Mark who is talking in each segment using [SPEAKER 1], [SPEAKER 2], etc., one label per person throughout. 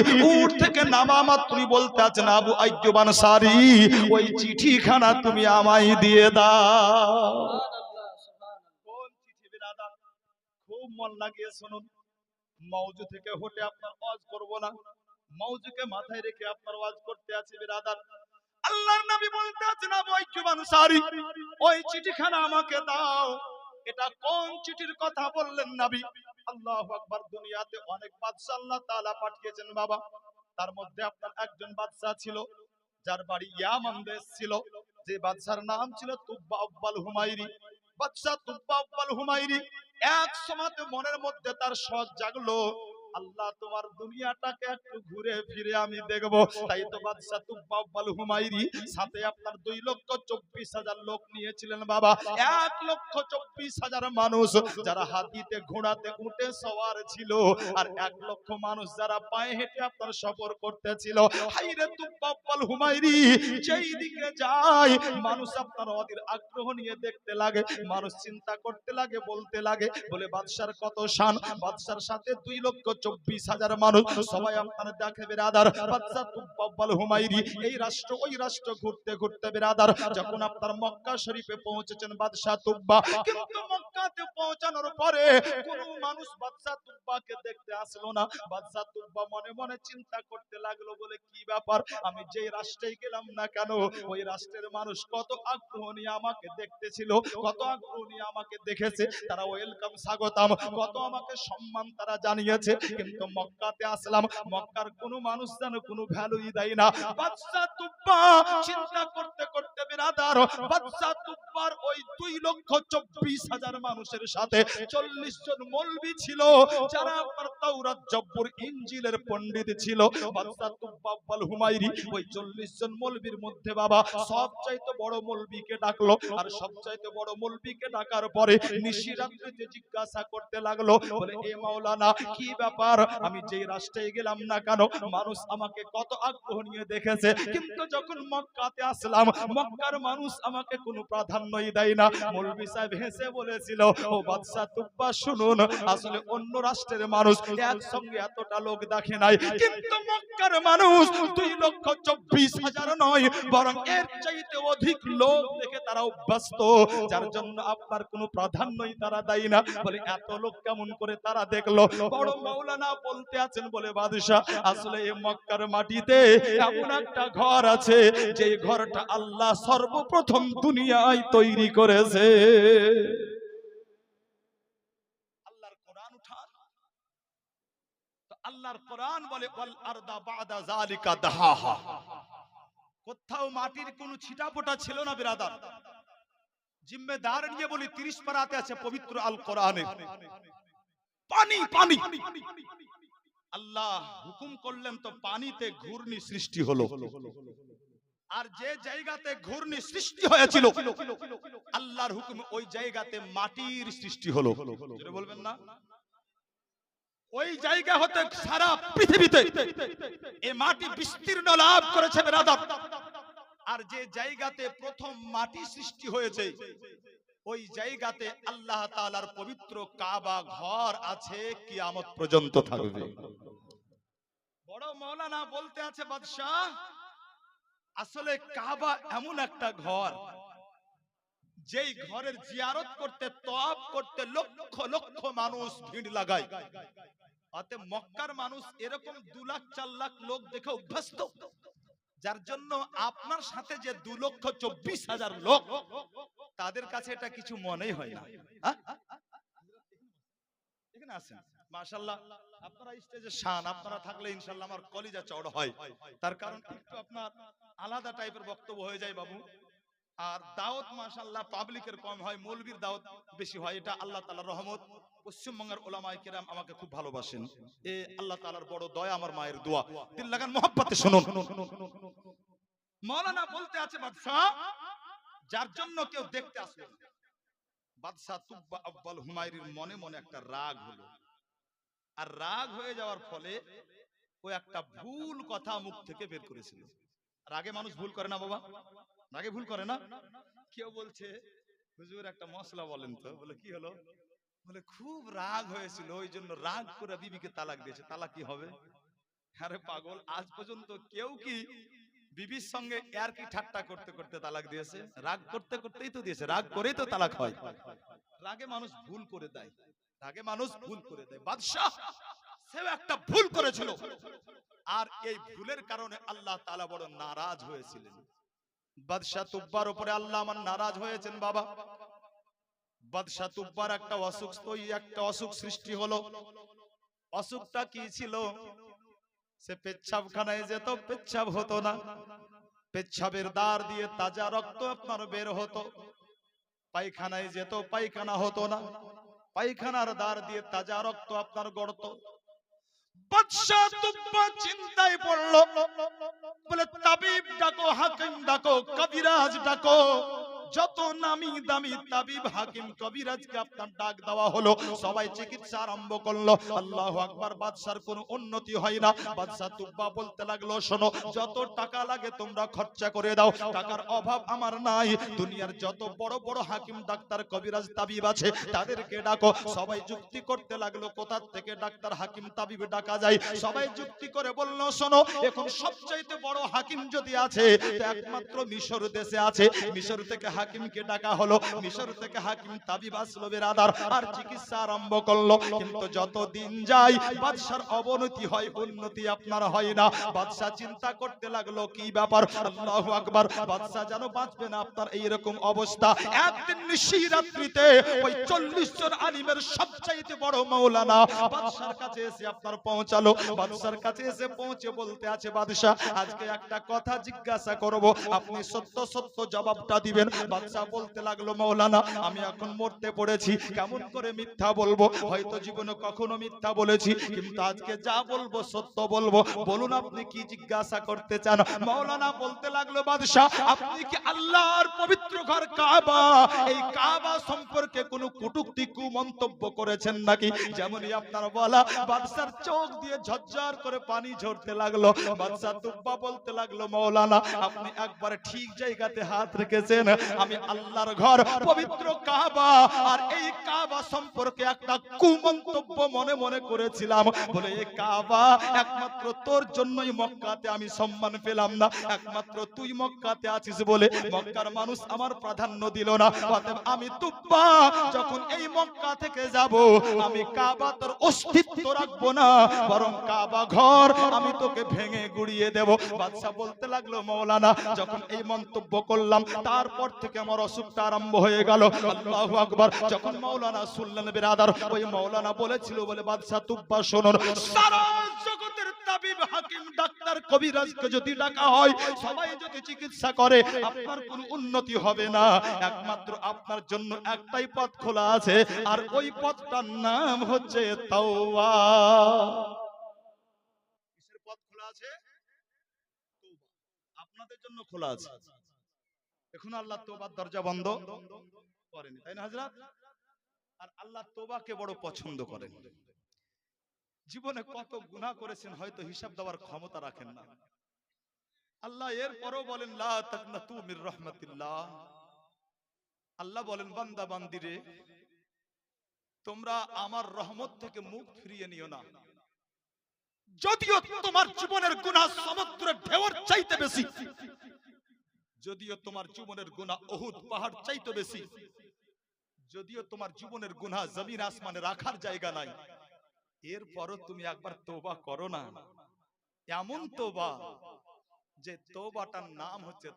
[SPEAKER 1] উঠ থেকে নামা মাত্রই বলতে আছেন আবু আইয়ুব আনসারি ওই চিঠিখানা তুমি আমায় দিয়ে দাও। আমাকে দাও। এটা কোন চিঠির কথা বললেন নবী? আল্লাহ আকবার, দুনিয়াতে অনেক বাদশাহ আল্লাহ তাআলা পাঠিয়েছেন বাবা। তার মধ্যে আপনার একজন বাদশাহ ছিল, যার বাড়ি ইয়ামান দেশ ছিল যে বাদশার নাম ছিল তুব্বা আব্বাল হুমাইরি বাদশাহ তুব্বা আব্বাল হুমাইরি এক সময়তে মনের মধ্যে তার সৎ জাগলো। আল্লাহ তোমার দুনিয়াটাকে একটু ঘুরে ফিরে আমি দেখব। তাই তো বাদশা তুব্বা আব্বাল হুমায়রি সাথে আপনার দুই লক্ষ চব্বিশ হাজার লোক নিয়েছিলেন বাবা। এক লক্ষ চব্বিশ হাজার মানুষ যারা হাতিতে, ঘোড়াতে উঠে সওয়ার ছিল আর এক লক্ষ মানুষ যারা পায়ে হেঁটে আপনার সফর করতেছিল। হাইরে তুব্বা আব্বাল হুমায়রি, যেই দিকে যায়, মানুষ আপনার অধীর আগ্রহ নিয়ে দেখতে লাগে, মানুষ চিন্তা করতে লাগে, বলতে লাগে, বলে, বাদশার কত শান? বাদশার সাথে দুই লক্ষ চব্বিশ হাজার মানুষ সবাই আপনার দেখে বেরাদার। হুমায়রি, এই রাষ্ট্র, ওই রাষ্ট্র ঘুরতে ঘুরতে বেরাদার। যখন আপনার মক্কা শরীফে পৌঁছেছেন বাদশাহ তুব্বা, কিন্তু মক্কাতে পৌঁছানোর পরে কোন মানুষ বাদশাহ তুব্বাকে দেখতে আসলো না। বাদশাহ তুব্বা মনে মনে চিন্তা করতে লাগল, বলে, কি ব্যাপার? আমি যেই রাষ্ট্রে গেলাম না কেন? ওই রাষ্ট্রের মানুষ কত আগ্রহ নিয়ে আমাকে দেখতেছিল, কত আগ্রহ নিয়ে আমাকে দেখেছে। তারা ওয়েলকাম, স্বাগতাম। কত আমাকে সম্মান তারা জানিয়েছে। কিন্তু মক্কাতে আসলাম। মক্কার কোনো মানুষ যেন কোনো ভ্যালুই দেয় না। বাচ্চা তুব্বা চিন্তা করতে করতে বিরাদার। বাচ্চা বাদশা তুব্বার ওই দুই লক্ষ চব্বিশ হাজার মানুষের সাথে চল্লিশ জন মলবি ছিল যারা আপনার তাওরাত জব্বর ইঞ্জিলের পণ্ডিত ছিল। বাদশা তুব্বা হুমায়রি ওই চল্লিশ জন মলবির মধ্যে বাবা সবচাইতে বড় মলবিকে ডাকলো আর সবচাইতে বড় মলবিকে ডাকার পরে নিশিরাত্রিতে জিজ্ঞাসা করতে লাগল বলে এ মাওলানা কি ব্যাপার? আমি যেই রাষ্ট্রে গেলাম না কেন? মানুষ আমাকে কত আগ্রহ নিয়ে দেখেছে। কিন্তু যখন মক্কাতে আসলাম মক্কার মানুষ আমাকে কোনো প্রাধান্যই দেয় না। মৌলভী সাহেব হেসে বলেছিল ও বাদশা তুব্বা শুনুন। আসলে অন্য রাষ্ট্রের মানুষ একসঙ্গে এতটা লোক দেখে নাই। কিন্তু মক্কার মানুষ দুই লক্ষ চব্বিশ হাজার নয় বরং এর চাইতে অধিক লোক দেখে তারা অভ্যস্ত। যার জন্য আপনার কোনো প্রাধান্যই তারা দেয় না। বলে এত লোক কেমন করে তারা দেখল? বড় মাওলানা বলতে আছেন বলে বাদশাহ। আসলে এই মক্কার মাটিতে এমন একটা ঘর আছে যে ঘরটা আল্লাহ সর্বপ্রথম দুনিয়ায় তৈরি করেছে। আল্লাহর কোরআন উঠান। আল্লাহর কোরআন বলে কোথাও মাটির ছিল না, বিরাদার। জিম্মেদার নিয়ে বলি 30 পারাতে আছে পবিত্র আল কোরআনে। পানি পানি। আল্লাহ হুকুম করলেন তো পানিতে ঘূর্ণি সৃষ্টি হলো। আর যে জায়গাতে ঘূর্ণি সৃষ্টি হয়েছিল, আল্লাহর হুকুমে ওই জায়গাতে মাটির সৃষ্টি হলো। বলবেন না? ওই জায়গা হতে সারা পৃথিবীতে মাটি বিস্তীর্ণ লাভ করেছে আর যে জায়গাতে প্রথম মাটি সৃষ্টি হয়েছে, ওই জায়গাতে আল্লাহ তাআলার পবিত্র কাবা ঘর আছে, কিয়ামত পর্যন্ত থাকবে। বড় মাওলানা বলতে আছে, বাদশাহ আসলে কাবা এমন একটা ঘর, যেই ঘরের জিয়ারত করতে তপ করতে লক্ষ লক্ষ মানুষ ভিড় লাগায়। অতএব মক্কার মানুষ এরকম দু লাখ, চার লাখ লোক দেখে অভ্যস্ত, যার জন্য আপনার সাথে যে দু লক্ষ, চব্বিশ হাজার লোক, তাদের কাছে এটা কিছু মনেই হয় না? এখানে আছেন মাশাল্লাহ আপনারা স্টেজে শান, আপনারা থাকলে ইনশাল্লাহ আমার কলিজা চড় হয়। তার কারণ একটু আপনার আলাদা টাইপের বক্তব্য হয়ে যায় বাবু। আর দাওয়াত মাশাল্লাহ পাবলিকের কম হয়, মৌলবীর দাওয়াত বেশি হয়, এটা আল্লাহ তাআলার রহমত। পশ্চিমবঙ্গের ওলামায়ে কেরাম আমাকে খুব ভালোবাসেন। এ আল্লাহ তাআলার বড় দয়া, আমার মায়ের দোয়া। দিল লাগান মোহাব্বতে শুনুন। মাওলানা বলতে আছে, বাদশাহ, যার জন্য কেউ দেখতে আসবে বাদশাহ তুব্বা আব্বাল হুমায়রির মনে মনে একটা রাগ হলো। আর রাগ হয়ে যাওয়ার ফলে ও একটা ভুল কথা মুখ থেকে বের করেছিল। রাগে মানুষ ভুল করে না বাবা? রাগে ভুল করে না? কেউ বলছে, হুজুর, একটা মশলা বলেন তো। বলে, কি হলো? বলে, খুব রাগ হয়েছিল, ওই জন্য রাগ করে বিবিকে তালাক দিয়েছে। তালাক কি হবে? আরে পাগল, আজ পর্যন্ত কেউ কি বিবির সঙ্গে আর কি ঠাট্টা করতে করতে তালাক দিয়েছে? রাগ করতে করতেই তো দিয়েছে, রাগ করেই তো তালাক হয়। রাগে মানুষ ভুল করে দেয়। রাগে মানুষ ভুল করে দেয়। বাদশাহ, সেও একটা ভুল করেছিল। আর এই ভুলের কারণে আল্লাহ তাআলা বড় নারাজ হয়েছিলেন। বাদশাহ তুব্বার উপরে আল্লাহ আমার নারাজ হয়েছেন বাবা। বাদশাহ তুব্বার একটা অসুখ একটা অসুখ সৃষ্টি হলো। অসুখটা কি ছিল? সে পেচ্ছাবখানায় যেত পেচ্ছাব হতো না। পেচ্ছাবের দ্বার দিয়ে তাজা রক্ত আপনার বের হতো। পায়খানায় যেত পায়খানা হতো না। পায়খানার দ্বার দিয়ে তাজা রক্ত আপনার গড়ত। বাদশাহ তুব্বা চিন্তায় পড়ল। বলে তাবিব ডাকো হাকিম ডাকো কবিরাজ ডাকো। যত নামি দামি তাবিব হাকিম কবিরাজকে আপনার ডাক দেওয়া হলো, সবাই চিকিৎসা আরম্ভ করল। আল্লাহ আকবার, বাদশার কোনো উন্নতি হয় না। বাদশা তুব্বা বলতে লাগল, শোনো, যত টাকা লাগে তোমরা খরচা করে দাও। টাকার অভাব আমার নাই। দুনিয়ার যত বড় বড় হাকিম, ডাক্তার, কবিরাজ, তাবিব আছে, তাদেরকে ডাকো। সবাই যুক্তি করতে লাগল কোথা থেকে ডাক্তার, হাকিম, তাবিব ডাকা যায়? সবাই যুক্তি করে বলল, শোনো, এখন সবচাইতে বড় হাকিম যদি আছে একমাত্র মিশর দেশে আছে। মিশর থেকে হাকিমকে ডাকা হলো। মিশর থেকে হাকিম তাবিব আসলো বেরাদার, আর চিকিৎসা আরম্ভ করল। কিন্তু যত দিন যায় বাদশার অবনতি হয়, উন্নতি আপনার হয় না। বাদশা চিন্তা করতে লাগল, কি ব্যাপার? আল্লাহু আকবার। বাদশা যেন বাঁচবে না, আপনার এই রকম অবস্থা। একদিন নিশি রাত্রিতে ওই চল্লিশ জন আলিমের সবচাইতে বড় মৌলানা বাদশার কাছে এসে আপনার পৌঁছালো। বাদশার কাছে এসে পৌঁছে বলতে আছে, বাদশাহ, আজকে একটা কথা জিজ্ঞাসা করব। আপনি সত্য সত্য জবাবটা দিবেন। বাদশাহ বলতে লাগল, মৌলানা, আমি এখন মরতে পড়েছি। কেমন করে মিথ্যা বলব? হয়তো জীবনে কখনো মিথ্যা বলেছি, কিন্তু আজকে যা বলব, সত্য বলব। বলুন, আপনি কি জিজ্ঞাসা করতে চান? মৌলানা বলতে লাগল বাদশাহ আপনি কি আল্লাহর পবিত্র ঘর কাবা? এই কাবা সম্পর্কে কোনো কুটুক্তি কু মন্তব্য করেছেন নাকি? যেমনই আপনার বলা, বাদশার চোখ দিয়ে ঝরঝর করে পানি ঝরতে লাগল। বাদশাহ তুব্বা বলতে লাগল, মৌলানা, আপনি একবার ঠিক জায়গাতে হাত রেখেছেন। আমি আল্লাহর ঘর, পবিত্র কাবা। আর এই কাবা সম্পর্কে একটা কুমন্তব্য মনে মনে করেছিলাম। বলে এই কাবা, একমাত্র তোর জন্যই মক্কাতে আমি সম্মান পেলাম না। একমাত্র তুই মক্কাতে আছিস বলে। মক্কার মানুষ আমার প্রাধান্য দিল না। অতএব আমি তুব্বা, যখন মক্কা থেকে যাব, আমি কাবা তোর অস্তিত্ব রাখব না, বরং কাবা ঘর আমি তোকে ভেঙে গুড়িয়ে দেব। বাদশাহ বলতে লাগল, মৌলানা, যখন এই মন্তব্য করলাম, তারপর থেকে আমার অসুখটা আরম্ভ হয়ে গেল। আল্লাহু আকবার। যখন মৌলানা শুনলেন, বিরাদার, ওই মৌলানা বলেছিল বলে, বাদশাহ, তুব্বা শুনুন। সারা তাবিব হাকিম ডাক্তার কবিরাজকে যদি ডাকা হয়, সবাই যদি চিকিৎসা করে, আপনার কোনো উন্নতি হবে না। একমাত্র আপনার জন্য একটাই পথ খোলা আছে, আর ওই পথটার নাম হচ্ছে তাওবা। কিসের পথ খোলা আছে। আপনাদের জন্য খোলা আছে। এখন আল্লাহ তোবার দরজা বন্ধ করেনি, তাই না হাজরাত আর আল্লাহ তোবাকে বড় পছন্দ করেন। জীবনে কত গুনাহ করেছেন হয়তো হিসাব দেওয়ার ক্ষমতা রাখেন না। আল্লাহ এর পরও বলেন মির রাহমাতিল্লাহ। আল্লাহ বলেন বান্দা বান্দিরে তোমরা আমার রহমত থেকে মুখ ফিরিয়ে নিও না। যদিও তোমার জীবনের গুনাহ সমুদ্রের ঢেউর চাইতে বেশি যদিও তোমার জীবনের গুনাহ অহুদ পাহাড় চাইতে বেশি যদিও তোমার জীবনের গুনাহ জমিন আসমানে রাখার জায়গা নাই এরপরও তুমি একবার তোবা করো না। এমন তোবা যে তোবাটার নাম হচ্ছে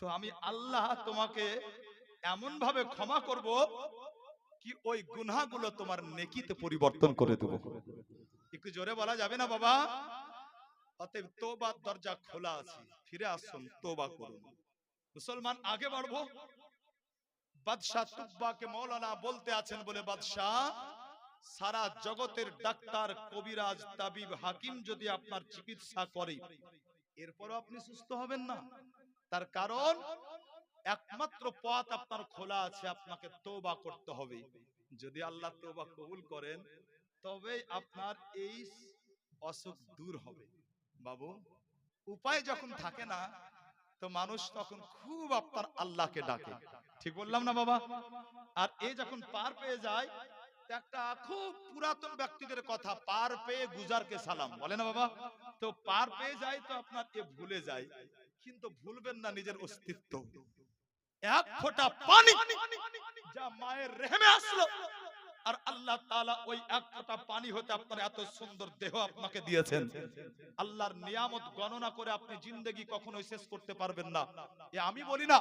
[SPEAKER 1] তো আমি আল্লাহ তোমাকে এমন ভাবে ক্ষমা করব কি ওই গুনাহগুলো তোমার নেকিতে পরিবর্তন করে দেব। একটু জোরে বলা যাবে না বাবা? অতএব তোবার দরজা খোলা আছে, ফিরে আসুন, তোবা করুন। মুসলমান আগে বাড়বো বাদশাহ তুব্বাকে মৌলানা বলতে আছেন বলে বাদশাহ, সারা জগতের ডাক্তার, কবিরাজ, তাবিব, হাকিম যদি আপনার চিকিৎসা করে, এরপরও আপনি সুস্থ হবেন না। তার কারণ, একমাত্র পথ আপনার খোলা আছে, আপনাকে তোবা করতে হবে। যদি আল্লাহ তোবা কবুল করেন তবে আপনার এই অসুখ দূর হবে। বাবু, উপায় যখন থাকে না, তো মানুষ তখন খুব আপনার আল্লাহকে ডাকে। ঠিক বললাম না বাবা? আর এ যখন পার পেয়ে যায় একটা খুব পুরাতন ব্যক্তিদের কথা, পার পেয়ে গুজারকে সালাম। বলে না বাবা? তো পার পেয়ে যায় তো আপনার এ ভুলে যায়, কিন্তু ভুলবেন না নিজের অস্তিত্ব। এক ফোঁটা পানি যা মায়ের রেহেমে আসলো। আর আল্লাহ তাআলা ওই এক ফোঁটা পানি হতে আপনার এত সুন্দর দেহ আপনাকে দিয়েছেন। আল্লাহর নিয়ামত গণনা করে আপনি জিন্দেগি কখনোই শেষ করতে পারবেন না। আমি বলি না,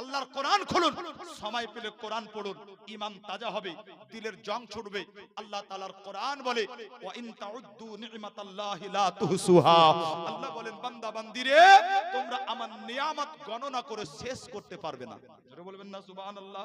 [SPEAKER 1] আল্লাহর কোরআন খুলুন, সময় পেলে কোরআন পড়ুন, ঈমান তাজা হবে, দিলের জং ছুটবে। আল্লাহ তাআলার কোরআন বলে আল্লাহ বলেন, বান্দা, বান্দিরে, তোমরা আমার নিয়ামত গণনা করে শেষ করতে পারবে না। বলবেন না, সুবহানাল্লাহ।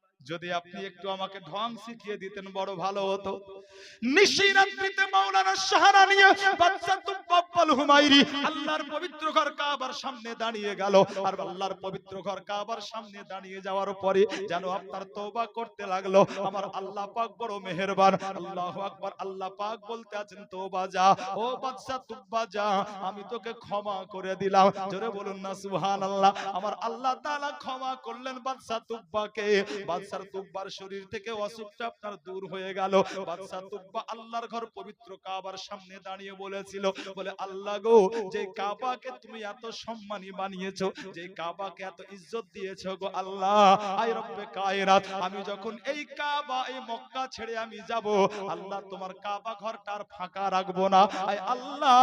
[SPEAKER 1] যদি আপনি একটু আমাকে ঢং শিখিয়ে দিতেন বড় ভালো হতো। নিশিরাত্রিতে মাওলানা সাহারা নিয়ে বাদশা তুব্বা আল্লাহর পবিত্র ঘর কাবার সামনে দাঁড়িয়ে গেল। আর আল্লাহর পবিত্র ঘর কাবার সামনে দাঁড়িয়ে যাওয়ার পরে যেন আপনার তওবা করতে লাগল। আমার আল্লাহ পাক বড় মেহেরবান। আল্লাহু আকবার। আল্লাহ পাক বলতে আছেন তওবা যা ও বাদশা তুব্বা যা আমি তোকে ক্ষমা করে দিলাম। জোরে বলুন না সুবহানাল্লাহ। আমার আল্লাহ তাআলা ক্ষমা করলেন বাদশা তুব্বাকে। বাদশার তুব্বার শরীর থেকে অসুখটা আপনার দূর হয়ে গেল। বাদশা তুব্বা আল্লাহর ঘর পবিত্র কাবার সামনে দাঁড়িয়ে বলেছিল, বলে, আল্লাহ গো, যে কাবাকে তুমি এত সম্মানী বানিয়েছো, যে কাবাকে এত ইজ্জত দিয়েছ গো আল্লাহ রব্বে কায়নাত, আমি যখন এই কাবা, এই মক্কা ছেড়ে আমি যাব, আল্লাহ তোমার কাবা ঘরটা আর ফাঁকা রাখব না। আল্লাহ,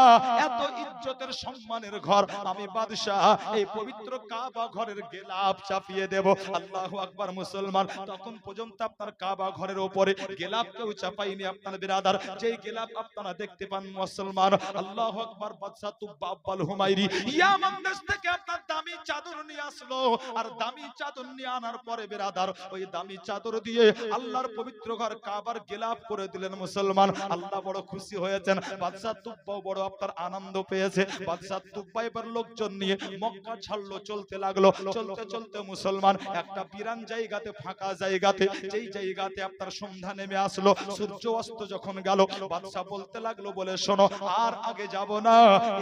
[SPEAKER 1] এত ইজ্জতের সম্মানের ঘর, আমি বাদশাহ এই পবিত্র কাবা ঘরের গেলাপ চাপিয়ে দেব। আল্লাহু আকবার মুসলমান তখন পর্যন্ত আপনার কাবা ঘরের উপরে গেলাপ কেউ চাপাইনি আপনার বিরাদার। যেই গেলাপ আপনারা দেখতে পান মুসলমান, আল্লাহু আকবার, বাদশা তুব্বা আব্বাল হুমায়রি। ইয়ামান দেশ থেকে আপনার দামি চাদর নিয়ে আসলো। আর দামি চাদর নিয়ে আনার পরে বিরাদার, ওই দামি চাদর দিয়ে আল্লাহর পবিত্র ঘর কাবার গেলাপ করে দিলেন মুসলমান। আল্লাহ বড় খুশি হয়েছেন। বাদশা তুব্বাও বড় আপনার আনন্দ পেয়েছে। বাদশা তুব্বা এবার লোকজন নিয়ে মক্কা ছাড়লো, চলতে লাগল। চলতে চলতে মুসলমান একটা বিরান জায়গাতে ফাঁকা জায়গাতে যেই জায়গাতে আপনার সন্ধ্যা নেমে আসলো, সূর্য অস্ত যখন গেল বাদশা বলতে লাগল, বলে, শোনো, আর আগে যাব না।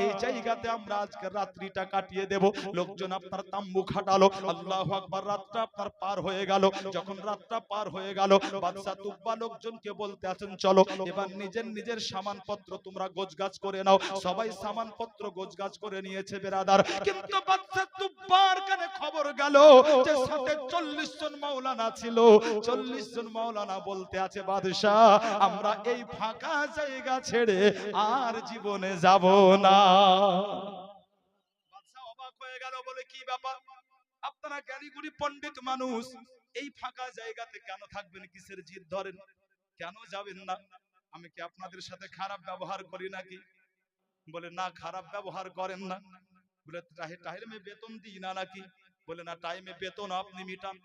[SPEAKER 1] এই জায়গাতে আমরা আজকে রাত্রিটা কাটিয়ে দেব। লোকজন আপনার তাম্বু খাটালো আল্লাহু রাতটা আপনার পার হয়ে গেল। যখন রাতটা পার হয়ে গেল বাদশা তুব্বা লোকজনকে বলতে আছেন, চলো, এবার নিজের নিজের সামানপত্র তোমরা গোছগাছ করে নাও। সবাই সামানপত্র গোছগাছ করে নিয়েছে, বেরাদার। কিন্তু বাদশা তুব্বার কানে খবর গেল যে সাথে 40 জন মাওলানা ছিল। 40 জন মাওলানা বলতে আছে, বাদশাহ, আমরা এই ফাঁকা জায়গা ছেড়ে আর জীবনে যাব না। আপনারা মানুষ, এই ফাঁকা জায়গাতে কেন থাকবেন? কিসের জিদ ধরেন? কেন যাবেন না? আমি কি আপনাদের সাথে খারাপ ব্যবহার করি নাকি? বলে, না, খারাপ ব্যবহার করেন না। বলে টাইমে বেতন দিই না নাকি? বলে, না, টাইমে বেতন আপনি মিটান।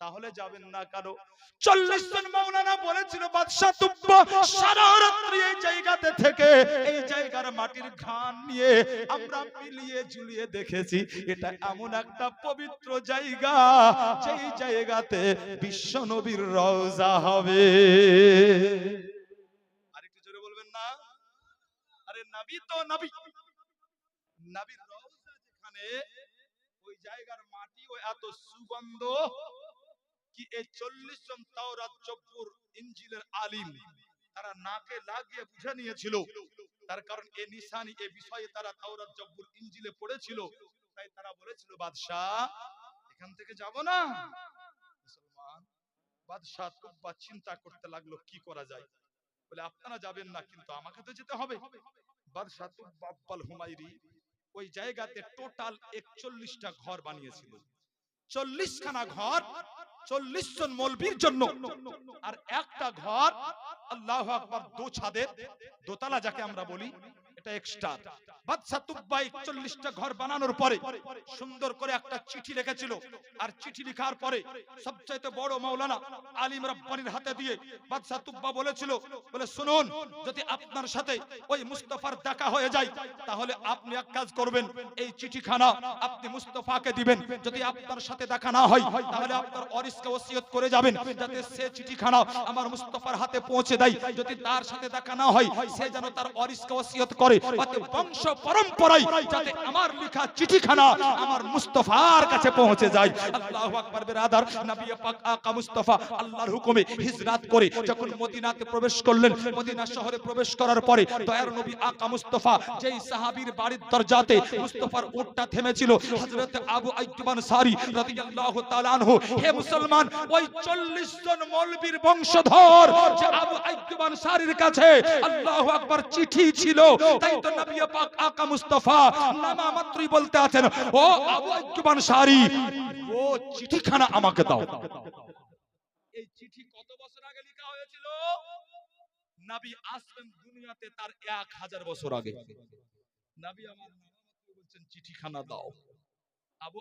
[SPEAKER 1] তাহলে যাবেন না কারও। চল্লিশ জন মৌলানা বলেছিল বাদশাহ তুব্বা সারা রাত্রি এই জায়গাতে থেকে এই জায়গার মাটির ঘান নিয়ে আমরা মিলিয়ে ঝুলিয়ে দেখেছি এটা এমন একটা পবিত্র জায়গা যেই জায়গাতে বিশ্ব নবীর রওজা হবে। আরেকটু জোরে বলবেন না? আরে নবী তো নবী। নবীর রওজা যেখানে ওই জায়গার মাটি ও এত সুগন্ধ কি এই চল্লিশ জন তাওরাত জব্বুর ইঞ্জিলের আলিম, তারা নাকে লাগিয়ে বুঝে নিয়েছিল। তার কারণ এ নিশানি, এ বিষয়ে তারা তাওরাত জব্বুর ইঞ্জিলে পড়েছিল। তাই তারা বলেছিল, বাদশাহ, এখান থেকে যাব না। মুসলমান, বাদশাহ তুব্বা চিন্তা করতে লাগল, কি করা যায়? বলে, আপনারা যাবেন না, কিন্তু আমাকে তো যেতে হবে। বাদশাহ তুব্বা আব্বাল হুমায়রি ওই জায়গাতে টোটাল একচল্লিশটা ঘর বানিয়েছিল। চল্লিশ খানা ঘর চল্লিশ জন মলবির জন্য। আর একটা ঘর, আল্লাহ আকবর, দো ছাদের দোতলা যাকে আমরা বলি এটা এক্সট্রা একচল্লিশটা ঘর বানানোর পরে সুন্দর করে একটা চিঠি আর চিঠি লেখার পরে সবচাইতে বড় মাওলানা আলিম রব্বানির হাতে দিয়ে বাদশাহ তুব্বা বলেছিল, বলে, শুনুন, যদি আপনার সাথে ওই দেখা হয়ে যায়, তাহলে আপনি এক কাজ করবেন, এই চিঠিখানা আপনি দিবেন। যদি আপনার সাথে দেখা না হয়, তাহলে আপনার অরিসকে ওসিয়ত করে যাবেন, যাতে সে চিঠিখানা আমার মুস্তফার হাতে পৌঁছে দেয়। যদি তার সাথে দেখা না হয়, সে যেন তার অরিসকে ওসিয়ত করে অতএব বংশ পরম্পরায় যাতে আমার লেখা চিঠিখানা আমার মুস্তফার কাছে পৌঁছে যায়। আল্লাহু আকবার বেরাদার নবী পাক আকা মুস্তফা আল্লাহর হুকুমে হিজরাত করে যখন মদিনাতে প্রবেশ করলেন মদিনা শহরে প্রবেশ করার পরে দয়ার নবী আকা মুস্তফা যেই সাহাবীর বাড়ির দরজাতে মুস্তফার উটটা থেমেছিল হযরত আবু আইয়ুব আনসারী রাদিয়াল্লাহু তাআলা আনহু হে মুসলমান ওই 40 জন মৌলবীর বংশধর যে আবু আইয়ুব আনসারীর কাছে আল্লাহু আকবার চিঠি ছিল বলতে আছেন, ও আবু আনসারী ও চিঠিখানা আমাকে দাও। এই চিঠি কত বছর আগে লেখা হয়েছিল? নবী আসলেন দুনিয়াতে তার এক হাজার বছর আগে। নবী আমার চিঠিখানা দাও। আবু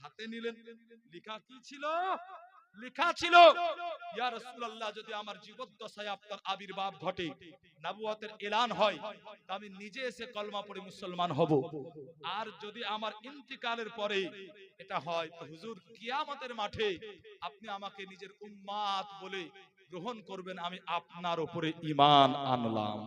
[SPEAKER 1] হাতে নিলেন। লেখা কি ছিল? লেখা ছিল, ইয়া রাসূলুল্লাহ, যদি আমার জীবদ্দশায় আপনার আবির্ভাব ঘটে নবুয়তের এলান হয় আমি নিজে এসে কলমা পড়ে মুসলমান হব। আর যদি আমার ইন্তিকালের পরে এটা হয়, তো হুজুর, কিয়ামতের মাঠে আপনি আমাকে নিজের উম্মাত বলে গ্রহণ করবেন, আমি আপনার উপরে ঈমান আনলাম।